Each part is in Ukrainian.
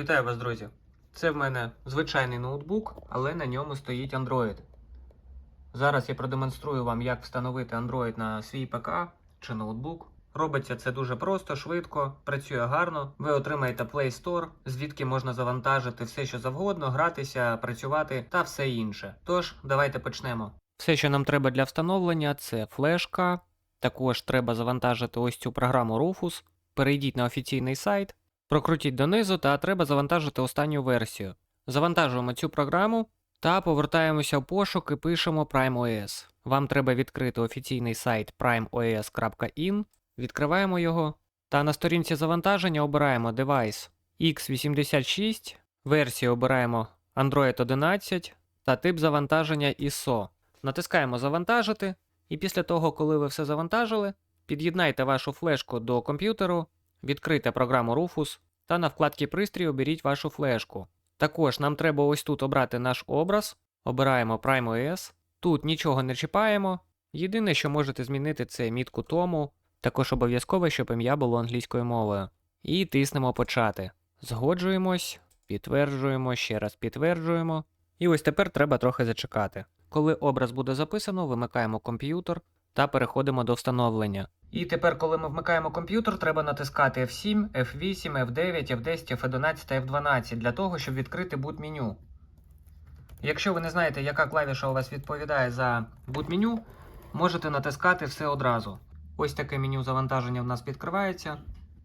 Вітаю вас, друзі! Це в мене звичайний ноутбук, але на ньому стоїть Android. Зараз я продемонструю вам, як встановити Android на свій ПК чи ноутбук. Робиться це дуже просто, швидко, працює гарно. Ви отримаєте Play Store, звідки можна завантажити все, що завгодно, гратися, працювати та все інше. Тож, давайте почнемо. Все, що нам треба для встановлення, це флешка. Також треба завантажити ось цю програму Rufus. Перейдіть на офіційний сайт. Прокрутіть донизу та треба завантажити останню версію. Завантажуємо цю програму та повертаємося в пошук і пишемо PrimeOS. Вам треба відкрити офіційний сайт primeos.in, відкриваємо його та на сторінці завантаження обираємо девайс x86, версію обираємо Android 11 та тип завантаження ISO. Натискаємо Завантажити, і після того, коли ви все завантажили, під'єднайте вашу флешку до комп'ютеру, відкрийте програму Rufus та на вкладці пристрій оберіть вашу флешку. Також нам треба ось тут обрати наш образ, обираємо PrimeOS. Тут нічого не чіпаємо. Єдине, що можете змінити, це мітку тому, також обов'язково, щоб ім'я було англійською мовою. І тиснемо почати. Згоджуємось, підтверджуємо, ще раз підтверджуємо. І ось тепер треба трохи зачекати. Коли образ буде записано, вимикаємо комп'ютер та переходимо до встановлення. І тепер, коли ми вмикаємо комп'ютер, треба натискати F7, F8, F9, F10, F11 F12 для того, щоб відкрити бут-меню. Якщо ви не знаєте, яка клавіша у вас відповідає за бут-меню, можете натискати все одразу. Ось таке меню завантаження в нас відкривається,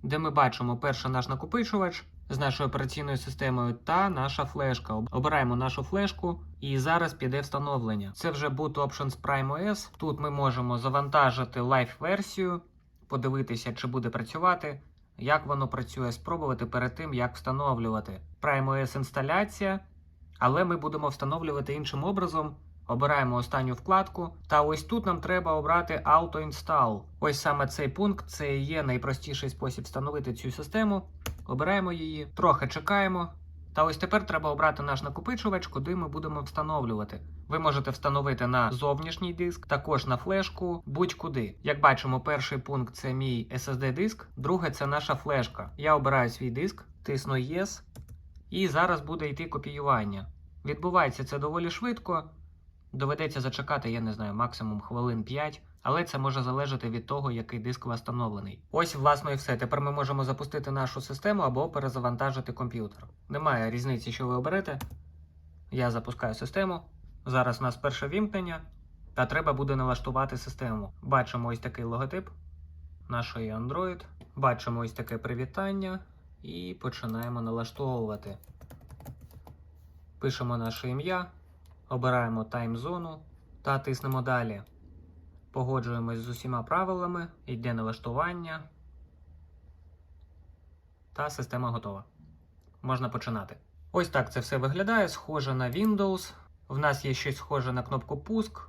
де ми бачимо перший наш накопичувач з нашою операційною системою та наша флешка. Обираємо нашу флешку і зараз піде встановлення. Це вже Boot Options Prime OS. Тут ми можемо завантажити лайф-версію, подивитися, чи буде працювати, як воно працює, спробувати перед тим, як встановлювати. Prime OS інсталяція, але ми будемо встановлювати іншим образом. Обираємо останню вкладку, та ось тут нам треба обрати Auto Install. Ось саме цей пункт це і є найпростіший спосіб встановити цю систему. Обираємо її, трохи чекаємо. Та ось тепер треба обрати наш накопичувач, куди ми будемо встановлювати. Ви можете встановити на зовнішній диск, також на флешку, будь-куди. Як бачимо, перший пункт це мій SSD диск, друге це наша флешка. Я обираю свій диск, тисну Yes, і зараз буде йти копіювання. Відбувається це доволі швидко. Доведеться зачекати, я не знаю, максимум хвилин 5, але це може залежати від того, який диск встановлений. Ось, власне, і все. Тепер ми можемо запустити нашу систему або перезавантажити комп'ютер. Немає різниці, що ви оберете. Я запускаю систему. Зараз у нас перше вімкнення, та треба буде налаштувати систему. Бачимо ось такий логотип нашої Android. Бачимо ось таке привітання і починаємо налаштовувати. Пишемо наше ім'я. Обираємо тайм-зону та тиснемо далі. Погоджуємось з усіма правилами, йде налаштування. Та система готова. Можна починати. Ось так це все виглядає, схоже на Windows. В нас є щось схоже на кнопку Пуск,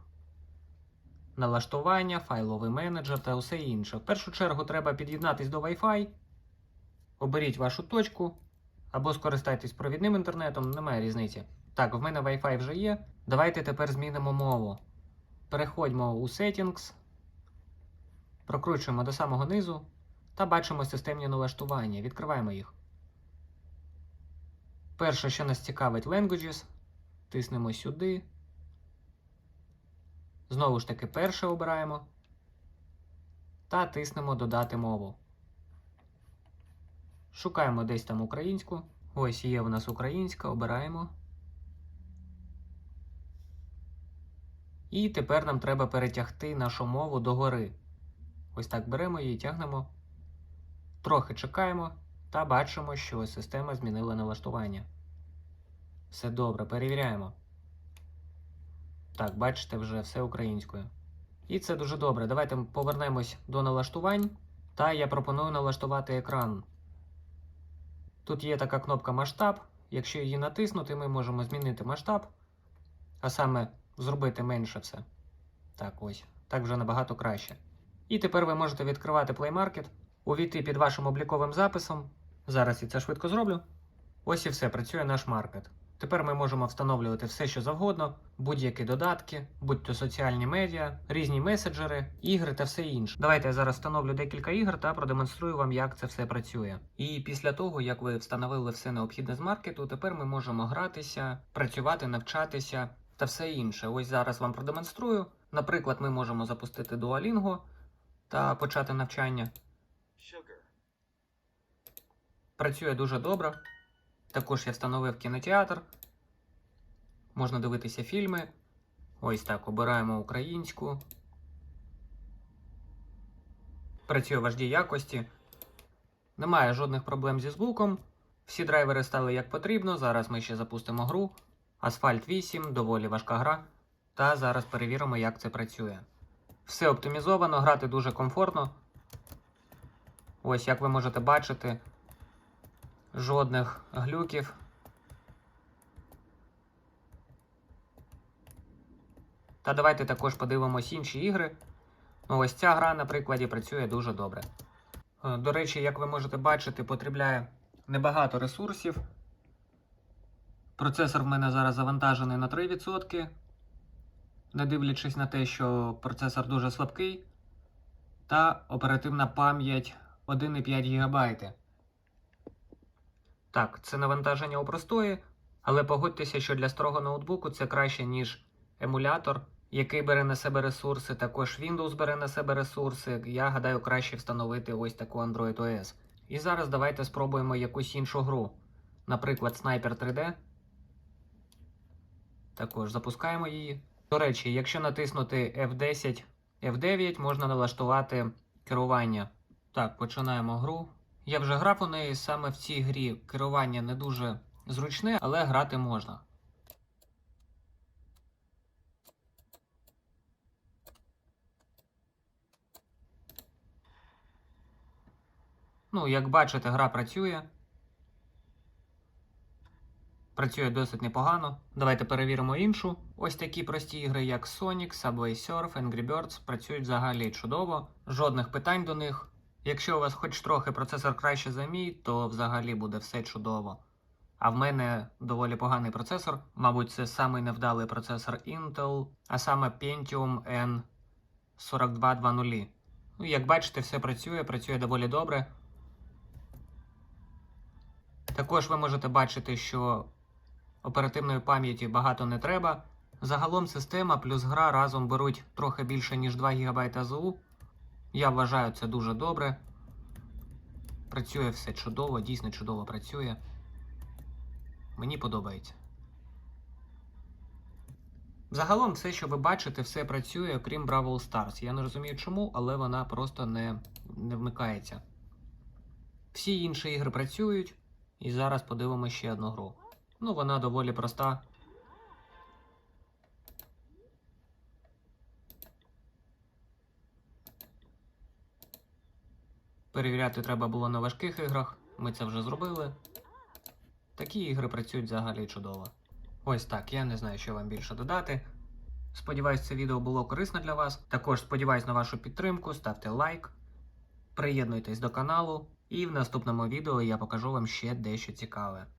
налаштування, файловий менеджер та усе інше. В першу чергу треба під'єднатись до Wi-Fi. Оберіть вашу точку або скористайтесь провідним інтернетом, немає різниці. Так, в мене Wi-Fi вже є. Давайте тепер змінимо мову. Переходьмо у Settings, прокручуємо до самого низу та бачимо системні налаштування. Відкриваємо їх. Перше, що нас цікавить, Languages. Тиснемо сюди. Знову ж таки, перше обираємо. Та тиснемо Додати мову. Шукаємо десь там українську. Ось є в нас українська, обираємо. І тепер нам треба перетягти нашу мову догори. Ось так беремо її, тягнемо. Трохи чекаємо та бачимо, що система змінила налаштування. Все добре, перевіряємо. Так, бачите, вже все українською. І це дуже добре. Давайте повернемось до налаштувань. Та я пропоную налаштувати екран. Тут є така кнопка масштаб. Якщо її натиснути, ми можемо змінити масштаб, а саме зробити менше все. Так, ось. Так вже набагато краще. І тепер ви можете відкривати Play Market, увійти під вашим обліковим записом. Зараз я це швидко зроблю. Ось і все, працює наш маркет. Тепер ми можемо встановлювати все, що завгодно, будь-які додатки, будь то соціальні медіа, різні меседжери, ігри та все інше. Давайте я зараз встановлю декілька ігор та продемонструю вам, як це все працює. І після того, як ви встановили все необхідне з маркету, тепер ми можемо гратися, працювати, навчатися та все інше. Ось зараз вам продемонструю. Наприклад, ми можемо запустити Duolingo та почати навчання. Працює дуже добре. Також я встановив кінотеатр. Можна дивитися фільми. Ось так, обираємо українську. Працює в HD якості. Немає жодних проблем зі звуком. Всі драйвери стали як потрібно. Зараз ми ще запустимо гру. Асфальт 8, доволі важка гра. Та зараз перевіримо, як це працює. Все оптимізовано, грати дуже комфортно. Ось, як ви можете бачити, жодних глюків. Та давайте також подивимось інші ігри. Ну, ось ця гра, на прикладі, працює дуже добре. Е, До речі, як ви можете бачити, потребляє небагато ресурсів. Процесор в мене зараз завантажений на 3%. Не дивлячись на те, що процесор дуже слабкий. Та оперативна пам'ять 1,5 ГБ. Так, це навантаження у простої, але погодьтеся, що для старого ноутбуку це краще, ніж емулятор, який бере на себе ресурси. Також Windows бере на себе ресурси. Я гадаю, краще встановити ось таку Android OS. І зараз давайте спробуємо якусь іншу гру. Наприклад, Sniper 3D. Також запускаємо її. До речі, якщо натиснути F10, F9, можна налаштувати керування. Так, починаємо гру. Я вже грав у неї саме в цій грі керування не дуже зручне, але грати можна. Ну, як бачите, гра працює. Працює досить непогано. Давайте перевіримо іншу. Ось такі прості ігри, як Sonic, Subway Surf, Angry Birds, працюють взагалі чудово. Жодних питань до них. Якщо у вас хоч трохи процесор краще за мій, то взагалі буде все чудово. А в мене доволі поганий процесор. Мабуть, це самий невдалий процесор Intel, а саме Pentium N4220. Ну, як бачите, все працює, працює доволі добре. Також ви можете бачити, що оперативної пам'яті багато не треба. Загалом система плюс гра разом беруть трохи більше, ніж 2 ГБ АЗУ. Я вважаю це дуже добре. Працює все чудово, дійсно чудово працює. Мені подобається. Загалом все, що ви бачите, все працює, окрім Бравл Stars. Я не розумію чому, але вона просто не, не вмикається. Всі інші ігри працюють. І зараз подивимося ще одну гру. Ну, вона доволі проста. Перевіряти треба було на важких іграх. Ми це вже зробили. Такі ігри працюють взагалі чудово. Ось так, я не знаю, що вам більше додати. Сподіваюсь, це відео було корисно для вас. Також сподіваюсь на вашу підтримку, ставте лайк, приєднуйтесь до каналу, і в наступному відео я покажу вам ще дещо цікаве.